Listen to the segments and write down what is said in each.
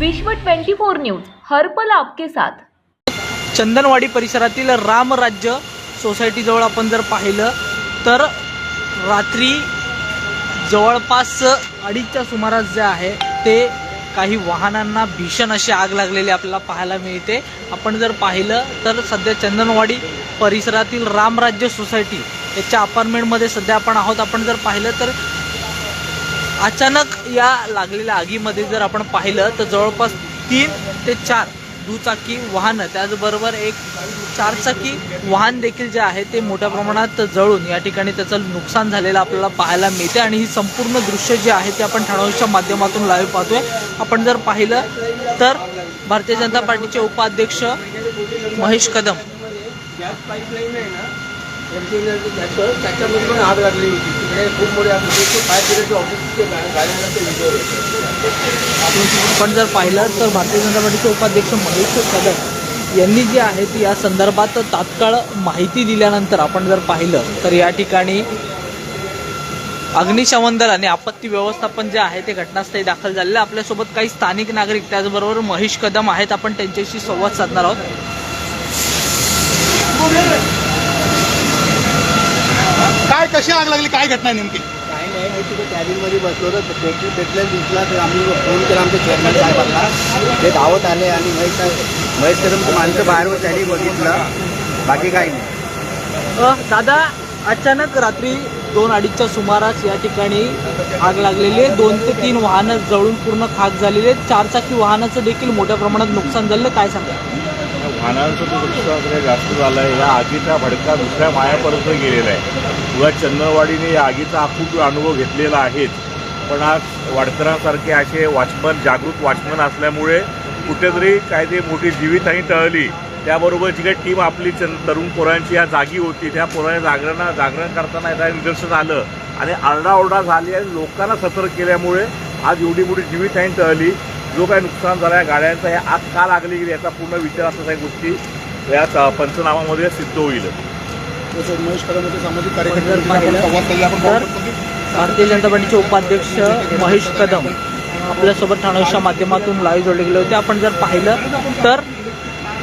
विश्व 24 न्यूज हर्पल आपके साथ. चंदनवाडी परिसरातील रामराज्य सोसायटीजवळ आपण जर पाहिलं तर रात्री जवळपास अडीचच्या सुमारास जे आहे ते काही वाहनांना भीषण अशी आग लागलेली आपल्याला पाहायला मिळते. आपण जर पाहिलं तर सध्या चंदनवाडी परिसरातील रामराज्य सोसायटी याच्या अपार्टमेंटमध्ये सध्या आपण आहोत. आपण जर पाहिलं तर अचानक या लागलेल्या आगीमध्ये जर आपण पाहिलं तर जवळपास तीन ते चार दुचाकी वाहनं त्याचबरोबर एक चारचाकी वाहन देखील जे आहे ते मोठ्या प्रमाणात जळून या ठिकाणी त्याचं नुकसान झालेलं आपल्याला पाहायला मिळते आणि ही संपूर्ण दृश्य जे आहे ते आपण ठाण्याच्या माध्यमातून लाईव्ह पाहतोय. आपण जर पाहिलं तर भारतीय जनता पार्टीचे उपाध्यक्ष महेश कदम. कंटेनर पाईपलाईन त्याच्यामध्ये पण आग लागली होती. तिकडे खूप मोठी आग होती. फायर ब्रिगेडचे ऑफिसचे गाड्यांमध्ये विजय आपण जर पाहिलं तर भारतीय जनता पार्टीचे उपाध्यक्ष महेश कदम यांनी जे आहे ती या संदर्भात तात्काळ माहिती दिल्यानंतर आपण जर पाहिलं तर या ठिकाणी अग्निशमन दल आणि आपत्ती व्यवस्थापन जे आहे ते घटनास्थळी दाखल झालेलं आहे. आपल्यासोबत काही स्थानिक नागरिक त्याचबरोबर महेश कदम आहेत. आपण त्यांच्याशी संवाद साधणार आहोत. काय कशी आग लागली काय घटना नेमकी? काही नाही मी तिथे कॅबिनमध्ये बसलो तर पेट्रोल दिसला तर आम्ही फोन केला आमच्या चेअरमॅन साहेबांना. ते धावत आले आणि महेश महेश कदम माणसं बाहेर त्यांनी बघितलं. बाकी काही नाही. दादा अचानक रात्री दोन अडीचच्या सुमारास या ठिकाणी आग लागलेली आहे. दोन ते तीन वाहनं जळून पूर्ण खाक झालेली आहेत. चारचाकी वाहनाचं देखील मोठ्या प्रमाणात नुकसान झालेलं आहे. काय सांगा वाहनांचं नुकसान सगळं जास्त झालं आहे या आगीचा भडका दुसऱ्या मायापर्यंत गेलेला आहे. मुळात चंदनवाडीने या आगीचा खूप अनुभव घेतलेला आहेच पण आज वाडकरांसारखे असे वॉचमन जागृत वॉचमन असल्यामुळे कुठेतरी काय ते मोठी जीवितहानी टळली. त्याबरोबर जी काही टीम आपली चं तरुण पोरांची या जागी होती त्या पोरांनी जागरण जागरण करताना एकदा निदर्शन आलं आणि आरडाओरडा झाली आणि लोकांना सतर्क केल्यामुळे आज एवढी मोठी जीवितहानी टळली. जो काही नुकसान झाला या गाड्यांचा हे आग का लागली गेली याचा पूर्ण विचार असल्या काही गोष्टी या पंचनामामध्ये सिद्ध होईल. जसं महेश कदम सामाजिक कार्यकर्ते भारतीय जनता पार्टीचे उपाध्यक्ष महेश कदम आपल्यासोबत ठाण्याच्या माध्यमातून लाईव्ह जोडले गेले होते. आपण जर पाहिलं तर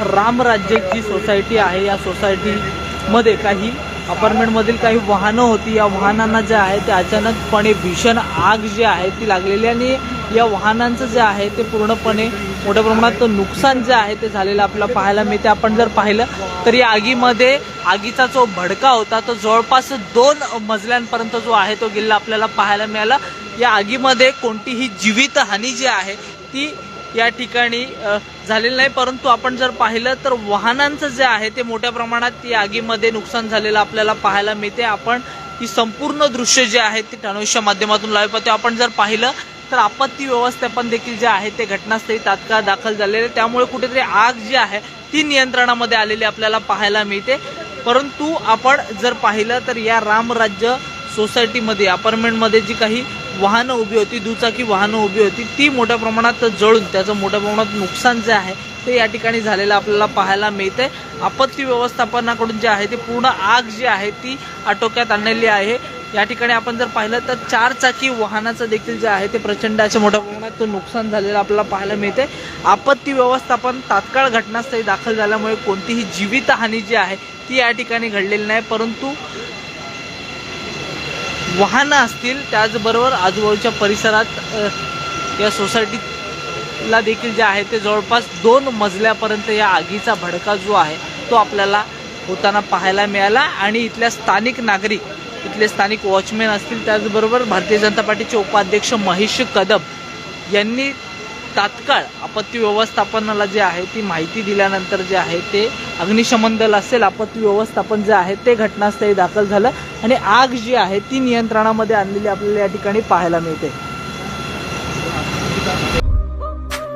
रामराज्य जी सोसायटी आहे या सोसायटीमध्ये काही अपार्टमेंटमधील काही वाहनं होती. या वाहनांना जे आहे ते अचानकपणे भीषण आग जी आहे ती लागलेली आणि या वाहनांचं जे आहे ते पूर्णपणे मोठ्या प्रमाणात नुकसान जे आहे ते झालेलं आपल्याला पाहायला मिळते. आपण जर पाहिलं तर या आगीमध्ये आगीचा जो भडका होता तो जवळपास दोन मजल्यांपर्यंत जो आहे तो गेलेला आपल्याला पाहायला मिळाला. या आगीमध्ये कोणतीही जीवितहानी जी आहे ती या ठिकाणी झालेली झालेलं नाही. परंतु आपण जर पाहिलं तर वाहनांचं जे आहे ते मोठ्या प्रमाणात या आगीमध्ये नुकसान झालेलं आपल्याला पाहायला मिळते. आपण ही संपूर्ण दृश्य जे आहे ते टनोशच्या माध्यमातून लावू पाहतो आपण जर पाहिलं तर आपत्ती व्यवस्थापन देखील जे आहे ते घटनास्थळी तात्काळ दाखल झालेले. आहे. त्यामुळे कुठेतरी आग जी आहे ती नियंत्रणामध्ये आलेली आपल्याला पाहायला मिळते. परंतु आपण जर पाहिलं तर या रामराज्य सोसायटीमध्ये अपार्टमेंटमध्ये जी काही वाहनं उभी होती दुचाकी वाहनं उभी होती ती मोठ्या प्रमाणात जळून त्याचं मोठ्या प्रमाणात नुकसान जे आहे ते या ठिकाणी झालेलं आपल्याला पाहायला मिळते. आपत्ती व्यवस्थापनाकडून जे आहे ते पूर्ण आग जी आहे ती आटोक्यात आणलेली आहे. या ठिकाणी आपण जर पाहिलं तर चार चाकी वाहनाचं देखील जे आहे ते प्रचंड अशा मोठ्या प्रमाणात नुकसान झालेलं आपल्याला पाहायला मिळते. आपत्ती व्यवस्थापन तात्काळ घटनास्थळी दाखल झाल्यामुळे कोणतीही जीवितहानी जी आहे ती या ठिकाणी घडलेली नाही. परंतु वाहनं असतील त्याचबरोबर आजूबाजूच्या परिसरात या सोसायटीला देखील जे आहे ते जवळपास दोन मजल्यापर्यंत या आगीचा भडका जो आहे तो आपल्याला होताना पाहायला मिळाला. आणि इथल्या स्थानिक नागरिक इथले स्थानिक वॉचमॅन असतील त्याचबरोबर भारतीय जनता पार्टीचे उपाध्यक्ष महेश कदम यांनी तात्काळ आपत्ती व्यवस्थापनाला जे आहे ती माहिती दिल्यानंतर जे आहे ते अग्निशमन दल असेल आपत्ती व्यवस्थापन जे आहे ते घटनास्थळी दाखल झालं आणि आग जी आहे ती नियंत्रणामध्ये आणलेली आपल्याला या ठिकाणी पाहायला मिळते.